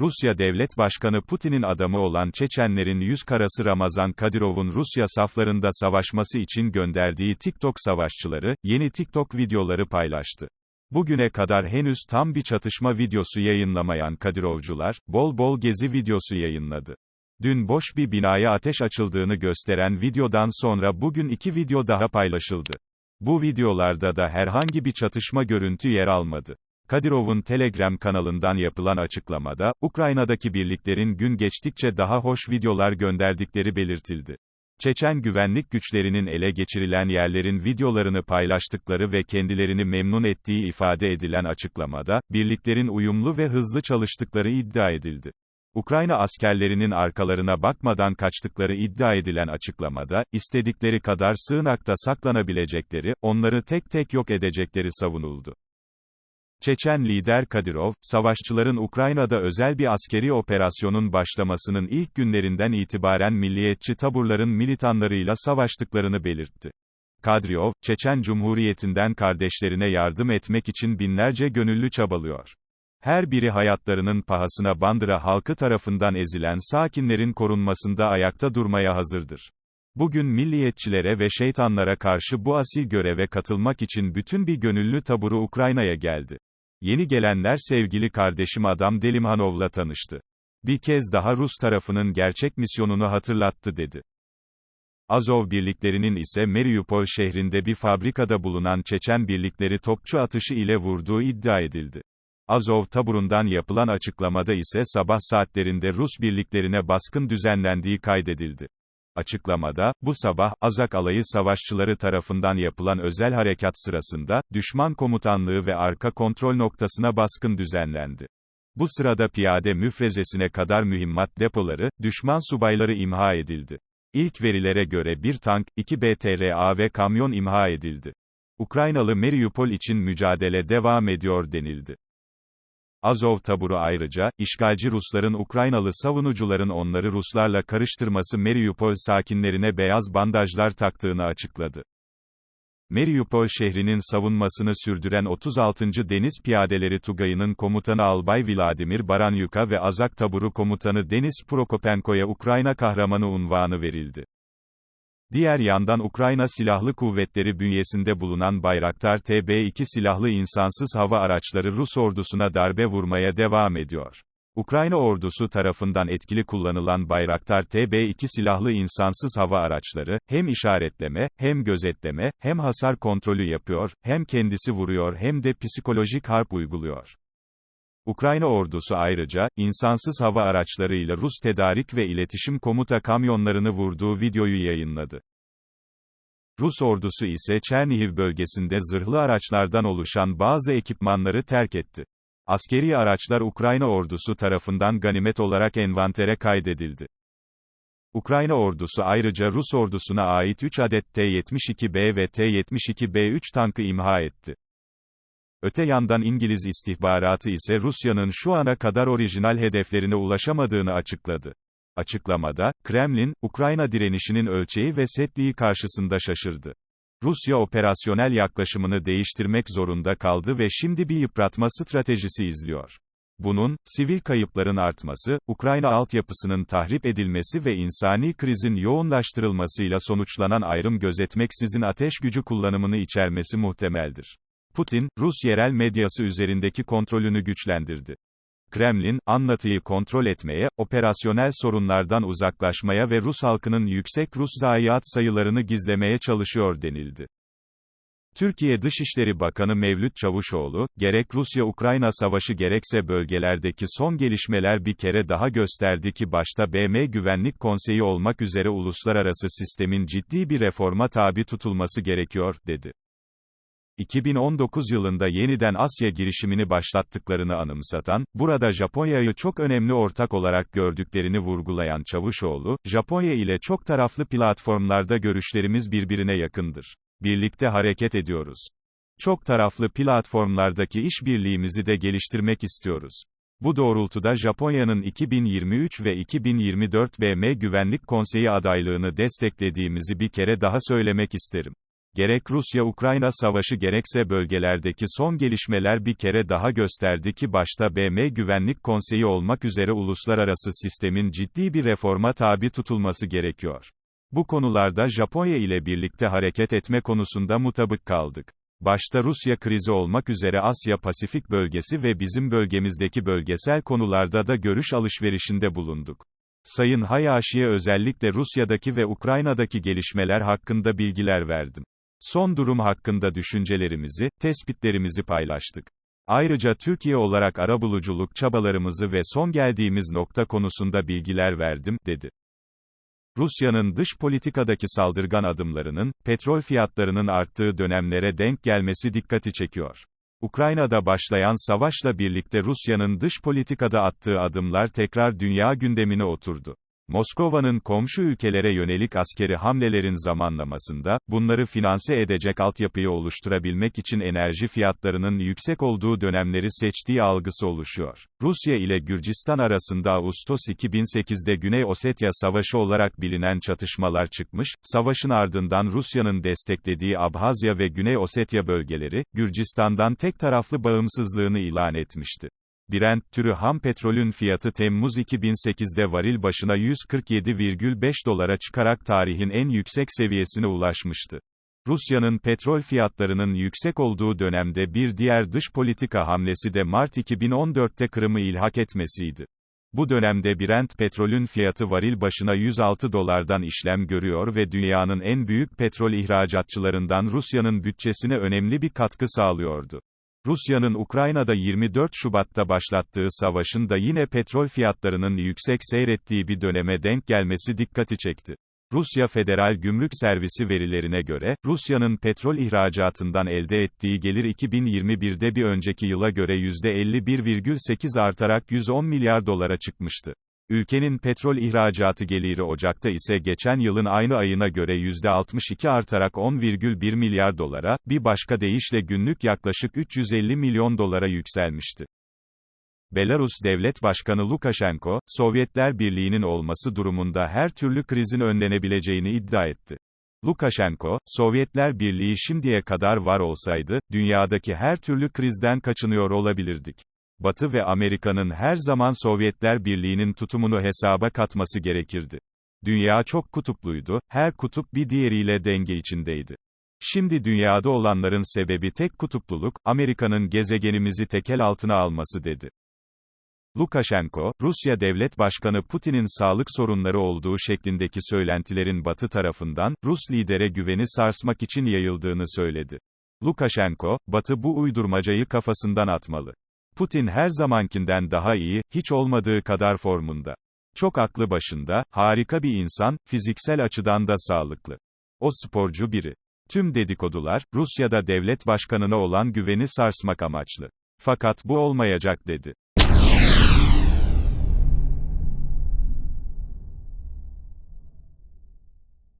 Rusya Devlet Başkanı Putin'in adamı olan Çeçenlerin yüz karası Ramazan Kadirov'un Rusya saflarında savaşması için gönderdiği TikTok savaşçıları, yeni TikTok videoları paylaştı. Bugüne kadar henüz tam bir çatışma videosu yayınlamayan Kadirovcular, bol bol gezi videosu yayınladı. Dün boş bir binaya ateş açıldığını gösteren videodan sonra bugün iki video daha paylaşıldı. Bu videolarda da herhangi bir çatışma görüntü yer almadı. Kadirov'un Telegram kanalından yapılan açıklamada, Ukrayna'daki birliklerin gün geçtikçe daha hoş videolar gönderdikleri belirtildi. Çeçen güvenlik güçlerinin ele geçirilen yerlerin videolarını paylaştıkları ve kendilerini memnun ettiği ifade edilen açıklamada, birliklerin uyumlu ve hızlı çalıştıkları iddia edildi. Ukrayna askerlerinin arkalarına bakmadan kaçtıkları iddia edilen açıklamada, istedikleri kadar sığınakta saklanabilecekleri, onları tek tek yok edecekleri savunuldu. Çeçen lider Kadirov, savaşçıların Ukrayna'da özel bir askeri operasyonun başlamasının ilk günlerinden itibaren milliyetçi taburların militanlarıyla savaştıklarını belirtti. Kadyrov, Çeçen Cumhuriyeti'nden kardeşlerine yardım etmek için binlerce gönüllü çabalıyor. Her biri hayatlarının pahasına bandıra halkı tarafından ezilen sakinlerin korunmasında ayakta durmaya hazırdır. Bugün milliyetçilere ve şeytanlara karşı bu asil göreve katılmak için bütün bir gönüllü taburu Ukrayna'ya geldi. Yeni gelenler sevgili kardeşim Adam Delimhanov'la tanıştı. Bir kez daha Rus tarafının gerçek misyonunu hatırlattı dedi. Azov birliklerinin ise Mariupol şehrinde bir fabrikada bulunan Çeçen birlikleri topçu atışı ile vurduğu iddia edildi. Azov taburundan yapılan açıklamada ise sabah saatlerinde Rus birliklerine baskın düzenlendiği kaydedildi. Açıklamada, bu sabah, Azak alayı savaşçıları tarafından yapılan özel harekat sırasında, düşman komutanlığı ve arka kontrol noktasına baskın düzenlendi. Bu sırada piyade müfrezesine kadar mühimmat depoları, düşman subayları imha edildi. İlk verilere göre bir tank, iki BTRA ve kamyon imha edildi. Ukraynalı Mariupol için mücadele devam ediyor denildi. Azov taburu ayrıca, işgalci Rusların Ukraynalı savunucuların onları Ruslarla karıştırması Mariupol sakinlerine beyaz bandajlar taktığını açıkladı. Mariupol şehrinin savunmasını sürdüren 36. Deniz Piyadeleri Tugayı'nın komutanı Albay Vladimir Baranyuka ve Azak taburu komutanı Deniz Prokopenko'ya Ukrayna kahramanı unvanı verildi. Diğer yandan Ukrayna Silahlı Kuvvetleri bünyesinde bulunan Bayraktar TB2 silahlı insansız hava araçları Rus ordusuna darbe vurmaya devam ediyor. Ukrayna ordusu tarafından etkili kullanılan Bayraktar TB2 silahlı insansız hava araçları, hem işaretleme, hem gözetleme, hem hasar kontrolü yapıyor, hem kendisi vuruyor hem de psikolojik harp uyguluyor. Ukrayna ordusu ayrıca, insansız hava araçlarıyla Rus tedarik ve iletişim komuta kamyonlarını vurduğu videoyu yayınladı. Rus ordusu ise Çernihiv bölgesinde zırhlı araçlardan oluşan bazı ekipmanları terk etti. Askeri araçlar Ukrayna ordusu tarafından ganimet olarak envantere kaydedildi. Ukrayna ordusu ayrıca Rus ordusuna ait 3 adet T-72B ve T-72B3 tankı imha etti. Öte yandan İngiliz istihbaratı ise Rusya'nın şu ana kadar orijinal hedeflerine ulaşamadığını açıkladı. Açıklamada, Kremlin, Ukrayna direnişinin ölçeği ve setliği karşısında şaşırdı. Rusya operasyonel yaklaşımını değiştirmek zorunda kaldı ve şimdi bir yıpratma stratejisi izliyor. Bunun, sivil kayıpların artması, Ukrayna altyapısının tahrip edilmesi ve insani krizin yoğunlaştırılmasıyla sonuçlanan ayrım gözetmeksizin ateş gücü kullanımını içermesi muhtemeldir. Putin, Rus yerel medyası üzerindeki kontrolünü güçlendirdi. Kremlin, anlatıyı kontrol etmeye, operasyonel sorunlardan uzaklaşmaya ve Rus halkının yüksek Rus zayiat sayılarını gizlemeye çalışıyor denildi. Türkiye Dışişleri Bakanı Mevlüt Çavuşoğlu, gerek Rusya-Ukrayna savaşı gerekse bölgelerdeki son gelişmeler bir kere daha gösterdi ki başta BM Güvenlik Konseyi olmak üzere uluslararası sistemin ciddi bir reforma tabi tutulması gerekiyor, dedi. 2019 yılında yeniden Asya girişimini başlattıklarını anımsatan, burada Japonya'yı çok önemli ortak olarak gördüklerini vurgulayan Çavuşoğlu, Japonya ile çok taraflı platformlarda görüşlerimiz birbirine yakındır. Birlikte hareket ediyoruz. Çok taraflı platformlardaki işbirliğimizi de geliştirmek istiyoruz. Bu doğrultuda Japonya'nın 2023 ve 2024 BM Güvenlik Konseyi adaylığını desteklediğimizi bir kere daha söylemek isterim. Gerek Rusya-Ukrayna savaşı gerekse bölgelerdeki son gelişmeler bir kere daha gösterdi ki başta BM Güvenlik Konseyi olmak üzere uluslararası sistemin ciddi bir reforma tabi tutulması gerekiyor. Bu konularda Japonya ile birlikte hareket etme konusunda mutabık kaldık. Başta Rusya krizi olmak üzere Asya-Pasifik bölgesi ve bizim bölgemizdeki bölgesel konularda da görüş alışverişinde bulunduk. Sayın Hayashi'ye özellikle Rusya'daki ve Ukrayna'daki gelişmeler hakkında bilgiler verdim. Son durum hakkında düşüncelerimizi, tespitlerimizi paylaştık. Ayrıca Türkiye olarak arabuluculuk çabalarımızı ve son geldiğimiz nokta konusunda bilgiler verdim, dedi. Rusya'nın dış politikadaki saldırgan adımlarının, petrol fiyatlarının arttığı dönemlere denk gelmesi dikkati çekiyor. Ukrayna'da başlayan savaşla birlikte Rusya'nın dış politikada attığı adımlar tekrar dünya gündemine oturdu. Moskova'nın komşu ülkelere yönelik askeri hamlelerin zamanlamasında, bunları finanse edecek altyapıyı oluşturabilmek için enerji fiyatlarının yüksek olduğu dönemleri seçtiği algısı oluşuyor. Rusya ile Gürcistan arasında Ağustos 2008'de Güney Osetya Savaşı olarak bilinen çatışmalar çıkmış, savaşın ardından Rusya'nın desteklediği Abhazya ve Güney Osetya bölgeleri, Gürcistan'dan tek taraflı bağımsızlığını ilan etmişti. Brent türü ham petrolün fiyatı Temmuz 2008'de varil başına 147,5 dolara çıkarak tarihin en yüksek seviyesine ulaşmıştı. Rusya'nın petrol fiyatlarının yüksek olduğu dönemde bir diğer dış politika hamlesi de Mart 2014'te Kırım'ı ilhak etmesiydi. Bu dönemde Brent petrolün fiyatı varil başına 106 dolardan işlem görüyor ve dünyanın en büyük petrol ihracatçılarından Rusya'nın bütçesine önemli bir katkı sağlıyordu. Rusya'nın Ukrayna'da 24 Şubat'ta başlattığı savaşın da yine petrol fiyatlarının yüksek seyrettiği bir döneme denk gelmesi dikkati çekti. Rusya Federal Gümrük Servisi verilerine göre, Rusya'nın petrol ihracatından elde ettiği gelir 2021'de bir önceki yıla göre %51,8 artarak 110 milyar dolara çıkmıştı. Ülkenin petrol ihracatı geliri Ocak'ta ise geçen yılın aynı ayına göre %62 artarak 10,1 milyar dolara, bir başka deyişle günlük yaklaşık 350 milyon dolara yükselmişti. Belarus Devlet Başkanı Lukashenko, Sovyetler Birliği'nin olması durumunda her türlü krizin önlenebileceğini iddia etti. Lukashenko, Sovyetler Birliği şimdiye kadar var olsaydı, dünyadaki her türlü krizden kaçınıyor olabilirdik. Batı ve Amerika'nın her zaman Sovyetler Birliği'nin tutumunu hesaba katması gerekirdi. Dünya çok kutupluydu, her kutup bir diğeriyle denge içindeydi. Şimdi dünyada olanların sebebi tek kutupluluk, Amerika'nın gezegenimizi tekel altına alması dedi. Lukashenko, Rusya Devlet Başkanı Putin'in sağlık sorunları olduğu şeklindeki söylentilerin Batı tarafından, Rus lidere güveni sarsmak için yayıldığını söyledi. Lukashenko, Batı bu uydurmacayı kafasından atmalı. Putin her zamankinden daha iyi, hiç olmadığı kadar formunda. Çok aklı başında, harika bir insan, fiziksel açıdan da sağlıklı. O sporcu biri. Tüm dedikodular, Rusya'da devlet başkanına olan güveni sarsmak amaçlı. Fakat bu olmayacak dedi.